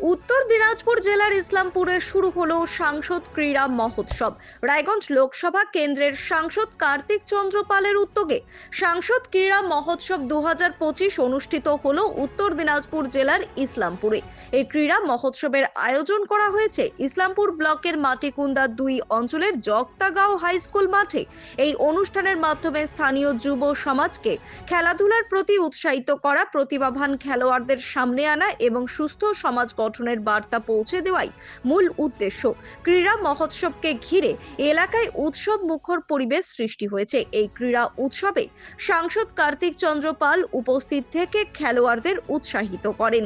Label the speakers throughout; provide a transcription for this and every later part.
Speaker 1: উত্তর দিনাজপুর জেলার ইসলামপুরে শুরু হলো সাংসদ ক্রীড়া মহোৎসব। রায়গঞ্জ লোকসভা কেন্দ্রের সাংসদ কার্তিক চন্দ্র পালের উদ্যোগে সাংসদ ক্রীড়া মহোৎসব দুহাজার পঁচিশ অনুষ্ঠিত হলো উত্তর দিনাজপুর জেলার ইসলামপুরে। এই ক্রীড়া মহোৎসবের আয়োজন করা হয়েছে ইসলামপুর ব্লকের মাটিকুন্দা দুই অঞ্চলের জগতাগাঁও হাই স্কুল মাঠে। এই অনুষ্ঠানের মাধ্যমে স্থানীয় যুব সমাজকে খেলাধুলার প্রতি উৎসাহিত করা, প্রতিভাবান খেলোয়াড়দের সামনে আনা এবং সুস্থ সমাজ গঠনের বার্তা পৌঁছে দেওয়াই মূল উদ্দেশ্য। ক্রীড়া মহোৎসবকে ঘিরে এলাকায় উৎসব মুখর পরিবেশ সৃষ্টি হয়েছে। এই ক্রীড়া উৎসবে সাংসদ কার্তিক চন্দ্র পাল উপস্থিত থেকে খেলোয়াড়দের উৎসাহিত করেন।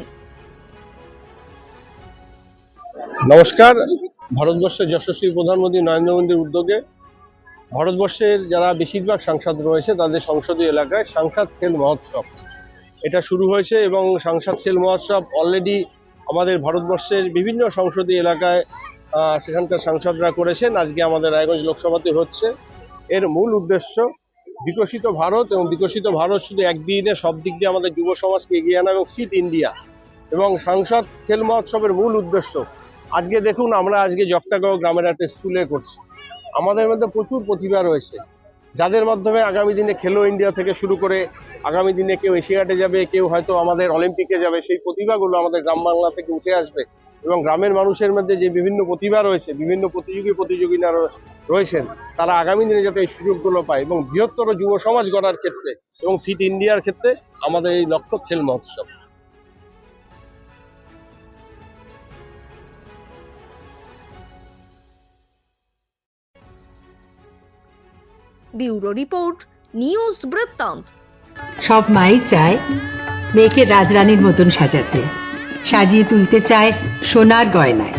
Speaker 2: নমস্কার। ভারতবর্ষের যশস্বী প্রধানমন্ত্রী নরেন্দ্র মোদীর উদ্যোগে ভারতবর্ষের যারা বেশিরভাগ সাংসদ রয়েছে, তাদের সংসদীয় এলাকায় সাংসদ খেল মহোৎসব। এটা শুরু হয়েছে এবং সাংসদ খেল মহোৎসব অলরেডি আমাদের ভারতবর্ষের বিভিন্ন সংসদীয় এলাকায় সেখানকার সাংসদরা করেছেন। আজকে আমাদের রায়গঞ্জ লোকসভাতে হচ্ছে। এর মূল উদ্দেশ্য বিকশিত ভারত এবং বিকশিত ভারত শুধু একদিনে, সব দিক দিয়ে আমাদের যুব সমাজকে এগিয়ে আনা এবং ফিট ইন্ডিয়া এবং সাংসদ খেল মহোৎসবের মূল উদ্দেশ্য। আজকে দেখুন, আমরা আজকে জগতাগাঁও গ্রামের একটা স্কুলে করছি। আমাদের মধ্যে প্রচুর প্রতিভা রয়েছে। যাদের মাধ্যমে আগামী দিনে খেলো ইন্ডিয়া থেকে শুরু করে আগামী দিনে কেউ এশিয়াটে যাবে, কেউ হয়তো আমাদের অলিম্পিকে যাবে, সেই প্রতিভাগুলো আমাদের গ্রাম বাংলা থেকে উঠে আসবে এবং গ্রামের মানুষের মধ্যে যে বিভিন্ন প্রতিভা রয়েছে, বিভিন্ন প্রতিযোগী প্রতিযোগিতা রয়েছেন, তারা আগামী দিনে যাতে এই সুযোগগুলো পায় এবং বৃহত্তর যুব সমাজ গড়ার ক্ষেত্রে এবং ফিট ইন্ডিয়ার ক্ষেত্রে আমাদের এই লক্ষ্য খেল মহোৎসব।
Speaker 1: ব্যুরো রিপোর্ট, নিউজ বৃত্তান্ত।
Speaker 3: সব মাই চায় মেয়েকে রাজরানীর মতন সাজাতে। সাজিয়ে তুলতে চায় সোনার গয়নায়।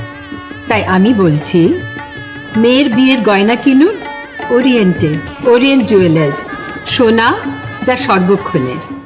Speaker 3: তাই আমি বলছি, মেয়ের বিয়ের গয়না কিনুন ওরিয়েন্টে ওরিয়েন্ট জুয়েলার্স, সোনা যা সর্বক্ষণের।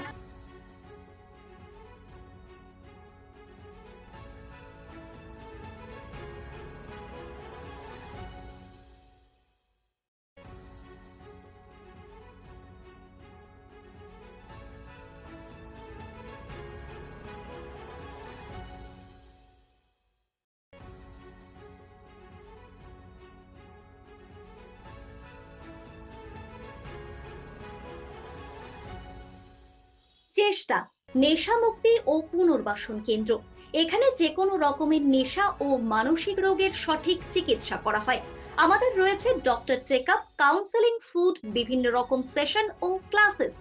Speaker 4: চেষ্টা নেশা মুক্তি ও পুনর্বাসন কেন্দ্র। এখানে যে কোনো রকমের নেশা ও মানসিক রোগের সঠিক চিকিৎসা করা হয়। আমাদের রয়েছে doctor check up counselling, food, বিভিন্ন রকম সেশন ও ক্লাসেস।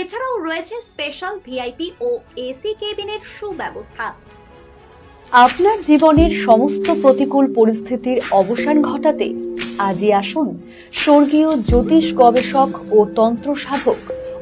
Speaker 4: এছাড়াও রয়েছে স্পেশাল ভিআইপি ও এসি কেবিনের সুব্যবস্থা।
Speaker 5: আপনার জীবনের সমস্ত প্রতিকূল পরিস্থিতির অবসান ঘটাতে আজই আসুন স্বর্গীয় জ্যোতিষ গবেষক ও তন্ত্র সাধক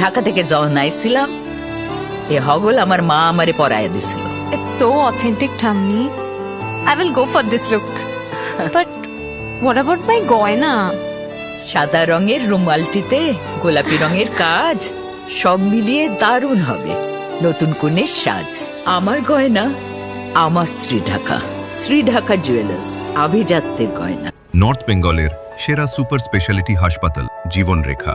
Speaker 6: Dhaka থেকে যখন আইছিলাম এ হগল আমার মা আমারে পরায় দিছিল
Speaker 7: It's so authentic, Tammy. I will go for this look. but what about my goina?
Speaker 6: সাদা রঙের রুমালটিতে গোলাপি রঙের কাজ সব মিলিয়ে দারুণ হবে নতুন কনের সাজ আমার গয়না আমার শ্রী ঢাকা শ্রী ঢাকা জুয়েলার্স আভিজাত্যের গয়না
Speaker 8: নর্থ বেঙ্গলের সেরা সুপার স্পেশালিটি হাসপাতাল জীবনরেখা